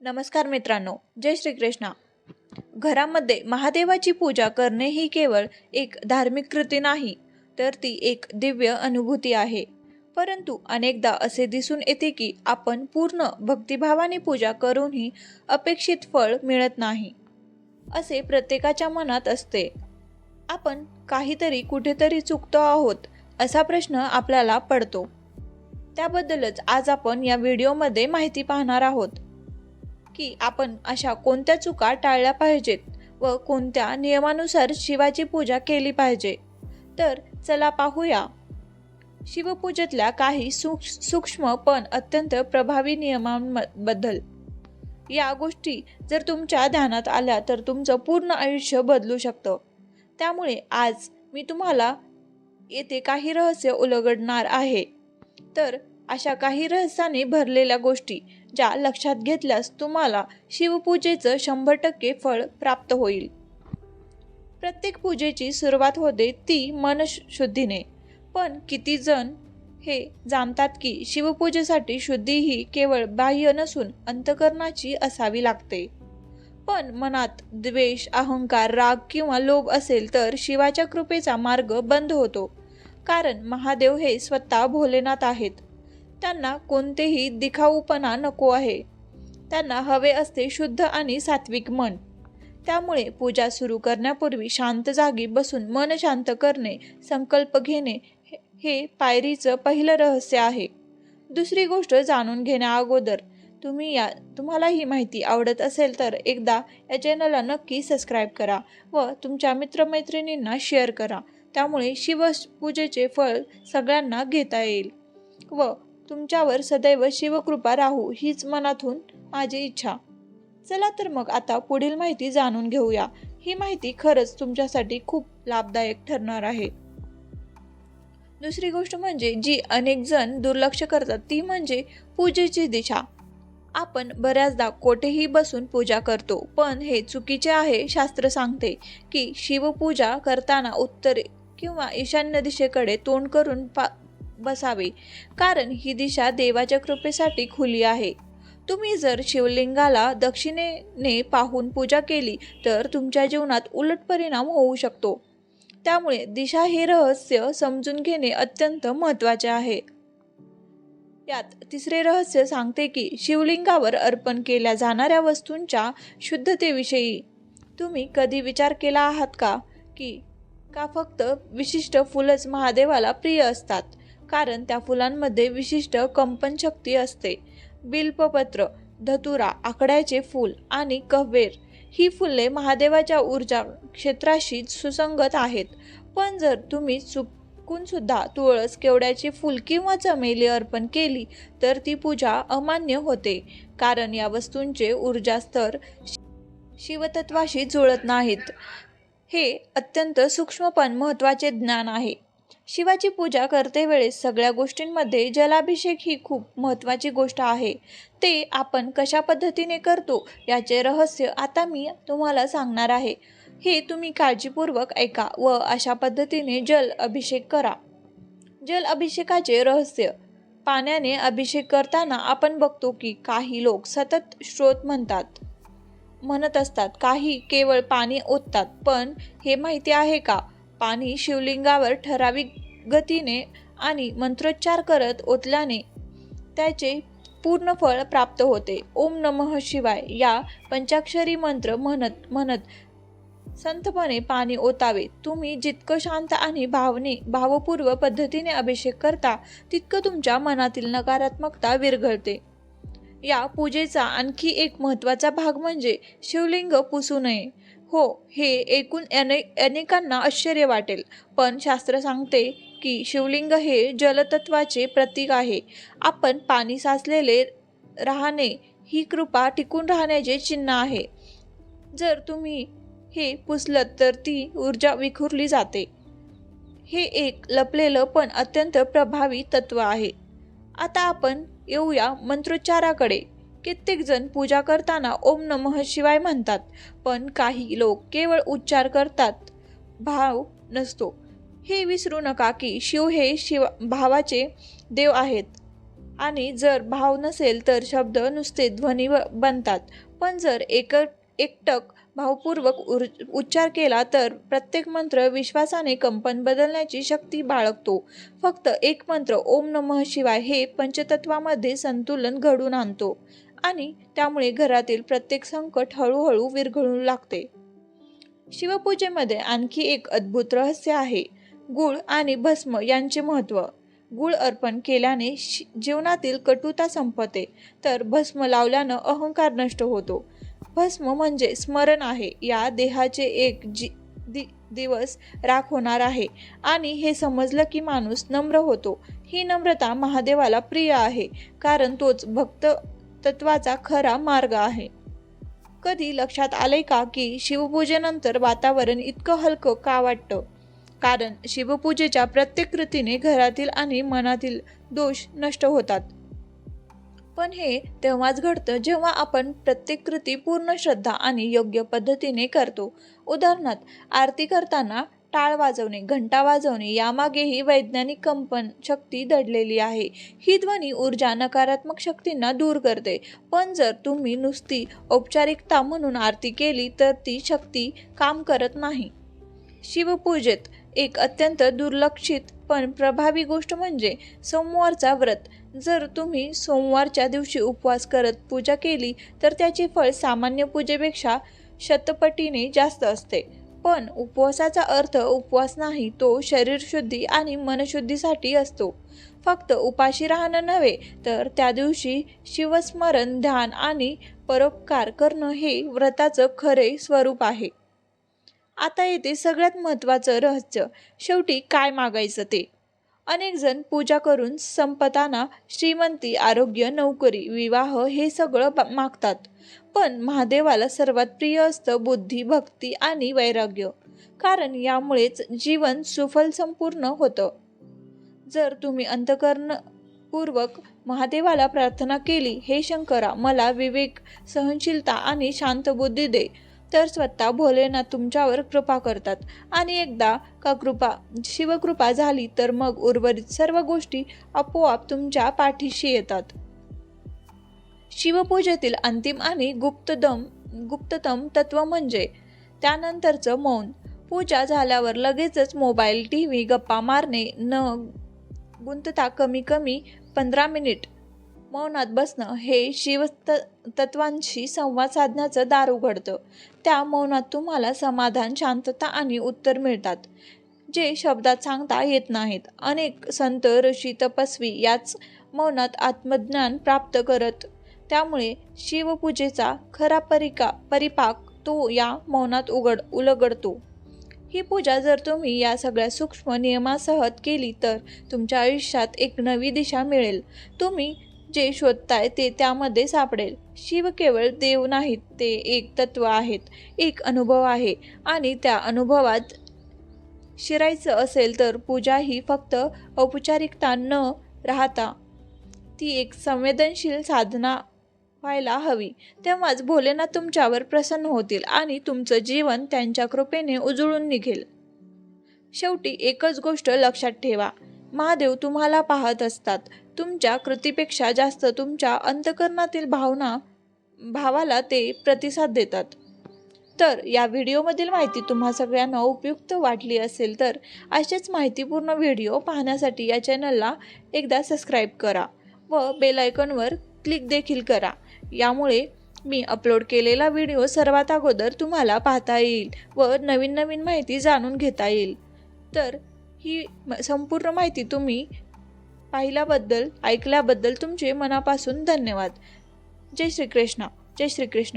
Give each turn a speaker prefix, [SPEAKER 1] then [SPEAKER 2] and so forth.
[SPEAKER 1] नमस्कार मित्रांनो जय श्रीकृष्ण. घरामध्ये महादेवाची पूजा करणे ही केवळ एक धार्मिक कृती नाही तर ती एक दिव्य अनुभूती आहे. परंतु अनेकदा असे दिसून येते की आपण पूर्ण भक्तिभावाने पूजा करूनही अपेक्षित फळ मिळत नाही. असे प्रत्येकाच्या मनात असते. आपण काहीतरी कुठेतरी चुकतो आहोत असा प्रश्न आपल्याला पडतो. त्याबद्दलच आज आपण या व्हिडिओमध्ये माहिती पाहणार आहोत. की आपण अशा कोणत्या चुका टाळल्या पाहिजेत व कोणत्या नियमानुसार शिवाची पूजा केली पाहिजे? तर चला पाहूया. शिवपूजेतल्या काही सूक्ष्म पण अत्यंत प्रभावी नियमांबद्दल. या गोष्टी जर तुमच्या ध्यानात आल्या तर तुमचं पूर्ण आयुष्य बदलू शकतं. त्यामुळे आज मी तुम्हाला येथे काही रहस्य उलगडणार आहे. तर अशा काही रहस्याने भरलेल्या गोष्टी ज्या लक्षात घेतल्यास तुम्हाला शिवपूजेचं शंभर टक्के फळ प्राप्त होईल. प्रत्येक पूजेची सुरुवात होते ती मनशुद्धीने. पण किती जण हे जाणतात की शिवपूजेसाठी शुद्धी ही केवळ बाह्य नसून अंतकरणाची असावी लागते. पण मनात द्वेष अहंकार राग किंवा लोभ असेल तर शिवाच्या कृपेचा मार्ग बंद होतो. कारण महादेव हे स्वतः भोलेनाथ आहेत. त्यांना कोणतेही दिखाऊपणा नको आहे. त्यांना हवे असते शुद्ध आणि सात्विक मन. त्यामुळे पूजा सुरू करण्यापूर्वी शांत जागी बसून मन शांत करणे संकल्प घेणे हे पायरीचं पहिलं रहस्य आहे. दुसरी गोष्ट जाणून घेण्या अगोदर तुम्ही या तुम्हाला ही माहिती आवडत असेल तर एकदा या चॅनलला नक्की सबस्क्राईब करा व तुमच्या मित्रमैत्रिणींना शेअर करा. त्यामुळे शिवपूजेचे फळ सगळ्यांना घेता येईल. व तुमच्यावर सदैव शिवकृपा राहू हीच मनातून माझी इच्छा. चला तर मग आता पुढील माहिती जाणून घेऊया. ही माहिती खरंच तुमच्यासाठी खूप लाभदायक ठरणार आहे. दुसरी गोष्ट म्हणजे जी अनेक जण दुर्लक्ष करतात ती म्हणजे पूजेची दिशा. आपण बऱ्याचदा कोठेही बसून पूजा करतो पण हे चुकीचे आहे शास्त्र सांगते की शिवपूजा करताना उत्तरे किंवा ईशान्य दिशेकडे तोंड करून पा बसावे. कारण ही दिशा देवाच्या कृपेसाठी खुली आहे. तुम्ही जर शिवलिंगाला दक्षिणेने पाहून पूजा केली तर तुमच्या जीवनात उलट परिणाम होऊ शकतो. त्यामुळे दिशा हे रहस्य समजून घेणे अत्यंत महत्त्वाचे आहे. यात तिसरे रहस्य सांगते की शिवलिंगावर अर्पण केल्या जाणाऱ्या वस्तूंच्या शुद्धतेविषयी. तुम्ही कधी विचार केला आहात का? की का फक्त विशिष्ट फुलंच महादेवाला प्रिय असतात? कारण त्या फुलांमध्ये विशिष्ट कंपनशक्ती असते. बिल्पपत्र धतुरा आकड्याचे फूल आणि कव्हेर ही फुले महादेवाच्या ऊर्जा क्षेत्राशी सुसंगत आहेत. पण जर तुम्ही चुकून सुद्धा तुळस केवड्याचे फूल किंवा चमेली अर्पण केली तर ती पूजा अमान्य होते. कारण या वस्तूंचे ऊर्जा स्तर शिवतत्वाशी जुळत नाहीत. हे अत्यंत सूक्ष्म पण महत्त्वाचे ज्ञान आहे. शिवाची पूजा करते वेळेस सगळ्या गोष्टींमध्ये जलाभिषेक ही खूप महत्त्वाची गोष्ट आहे. ते आपण कशा पद्धतीने करतो याचे रहस्य आता मी तुम्हाला सांगणार आहे. हे तुम्ही काळजीपूर्वक ऐका व अशा पद्धतीने जल अभिषेक करा. जल अभिषेकाचे रहस्य. पाण्याने अभिषेक करताना आपण बघतो की काही लोक सतत स्रोत म्हणतात. म्हणत असतात काही केवळ पाणी ओततात पण हे माहिती आहे का? पाणी शिवलिंगावर ठराविक गतीने आणि मंत्रोच्चार करत ओतल्याने त्याचे पूर्ण फळ प्राप्त होते. ओम नमः शिवाय या पंचाक्षरी मंत्र म्हणत म्हणत संतपणे पाणी ओतावे. तुम्ही जितकं शांत आणि भावने भावपूर्व पद्धतीने अभिषेक करता तितकं तुमच्या मनातील नकारात्मकता विरघळते. या पूजेचा आणखी एक महत्त्वाचा भाग म्हणजे शिवलिंग पुसू नये. हो हे एकूण अने अनेकांना आश्चर्य वाटेल. पण शास्त्र सांगते की शिवलिंग हे जलतत्वाचे प्रतीक आहे. आपण पाणी साचलेले राहणे ही कृपा टिकून राहण्याचे चिन्ह आहे. जर तुम्ही हे पुसलत तर ती ऊर्जा विखुरली जाते. हे एक लपलेलं पण अत्यंत प्रभावी तत्व आहे. आता आपण येऊया मंत्रोच्चाराकडे. कित्येक जण पूजा करताना ओम नमः शिवाय म्हणतात पण काही लोक केवळ उच्चार करतात. भाव नसतो. हे विसरू नका की शिव हे शिव भावाचे देव आहेत. आणि जर भाव नसेल तर शब्द नुसते ध्वनी व- बनतात. पण जर एक एकटक भावपूर्वक उर उच्चार केला तर प्रत्येक मंत्र विश्वासाने कंपन बदलण्याची शक्ती बाळगतो. फक्त एक मंत्र ओम नमः शिवाय हे पंचतत्वामध्ये संतुलन घडून आणतो. आणि त्यामुळे घरातील प्रत्येक संकट हळूहळू विरघळू लागते. शिवपूजेमध्ये आणखी एक अद्भुत रहस्य आहे गुळ आणि भस्म यांचे महत्त्व. गुळ अर्पण केल्याने शि- जीवनातील कटुता संपते तर भस्म लावल्यानं अहंकार नष्ट होतो. भस्म म्हणजे स्मरण आहे या देहाचे एक जी दि दिवस राख होणार आहे आणि हे समजलं की माणूस नम्र होतो. ही नम्रता महादेवाला प्रिय आहे कारण तोच भक्त तत्वाचा खरा मार्ग आहे. कधी लक्षात आले का की शिवपूजेनंतर वातावरण इतकं हलकं का वाटतं? कारण शिवपूजेच्या प्रत्येक कृतीने घरातील आणि मनातील दोष नष्ट होतात. पण हे तेव्हाच घडतं जेव्हा आपण प्रत्येक कृती पूर्ण श्रद्धा आणि योग्य पद्धतीने करतो. उदाहरणार्थ आरती करताना टाळ वाजवणे घंटा वाजवणे यामागेही वैज्ञानिक कंपन शक्ती दडलेली आहे. ही ध्वनी ऊर्जा नकारात्मक शक्तींना दूर करते. पण जर तुम्ही नुसती औपचारिकता म्हणून आरती केली तर ती शक्ती काम करत नाही. शिवपूजेत एक अत्यंत दुर्लक्षित पण प्रभावी गोष्ट म्हणजे सोमवारचा व्रत. जर तुम्ही सोमवारच्या दिवशी उपवास करत पूजा केली तर त्याचे फळ सामान्य पूजेपेक्षा शतपटीने जास्त असते. पण उपवासाचा अर्थ उपवास नाही तो शरीरशुद्धी आणि मनशुद्धीसाठी असतो. फक्त उपाशी राहणं नव्हे तर त्या दिवशी शिवस्मरण ध्यान आणि परोपकार करणं हे व्रताचं खरे स्वरूप आहे. आता येते सगळ्यात महत्त्वाचं रहस्य. शेवटी काय मागायचं ते? अनेक जण पूजा करून संपताना श्रीमंती आरोग्य नोकरी विवाह हे सगळं मागतात. पण महादेवाला सर्वात प्रिय असतं बुद्धी भक्ती आणि वैराग्य. कारण यामुळेच जीवन सुफल संपूर्ण होतं. जर तुम्ही अंतकरणपूर्वक महादेवाला प्रार्थना केली हे शंकरा मला विवेक सहनशीलता आणि शांत बुद्धी दे. तर स्वतः भोलेनाथ तुमच्यावर कृपा करतात. आणि एकदा का कृपा शिवकृपा झाली तर मग उर्वरित सर्व गोष्टी आपोआप तुमच्या पाठीशी येतात. शिवपूजेतील अंतिम आणि गुप्तदम गुप्ततम तत्व म्हणजे त्यानंतरचं मौन. पूजा झाल्यावर लगेचच मोबाईल टी व्ही गप्पा मारणे न गुंतता कमी कमी पंधरा मिनिट मौनात बसणं हे शिवस्त तत्वांशी संवाद साधण्याचं दार उघडतं. त्या मौनात तुम्हाला समाधान शांतता आणि उत्तर मिळतात. जे शब्दात सांगता येत नाहीत. अनेक संत ऋषी तपस्वी याच मौनात आत्मज्ञान प्राप्त करत. त्यामुळे शिवपूजेचा खरा परिका परिपाक तो या मौनात उघड उलगडतो. ही पूजा जर तुम्ही या सगळ्या सूक्ष्म नियमासह केली तर तुमच्या आयुष्यात एक नवी दिशा मिळेल. तुम्ही जे शोधताय ते त्यामध्ये सापडेल. शिव केवळ देव नाहीत ते एक तत्व आहेत एक अनुभव आहे आणि त्या अनुभवात शिरायचं असेल तर पूजा ही फक्त औपचारिकता न राहता ती एक संवेदनशील साधना व्हायला हवी. तेव्हाच भोलेनाथ तुमच्यावर प्रसन्न होतील आणि तुमचं जीवन त्यांच्या कृपेने उजळून निघेल. शेवटी एकच गोष्ट लक्षात ठेवा. महादेव तुम्हाला पाहत असतात. तुमच्या कृतीपेक्षा जास्त तुमच्या अंतकरणातील भावना भावाला ते प्रतिसाद देतात. तर या व्हिडिओमधील माहिती तुम्हा सगळ्यांना उपयुक्त वाटली असेल तर असेच माहितीपूर्ण व्हिडिओ पाहण्यासाठी या चॅनलला एकदा सबस्क्राईब करा व बेल आयकॉनवर क्लिक देखील करा. यामुळे मी अपलोड केलेला व्हिडिओ सर्वात अगोदर तुम्हाला पाहता येईल व नवीन नवीन माहिती जाणून घेता येईल. तर ही म- संपूर्ण माहिती तुम्ही पाहिल्याबद्दल ऐकल्याबद्दल तुमचे मनापासून धन्यवाद. जय श्रीकृष्ण. जय श्रीकृष्ण.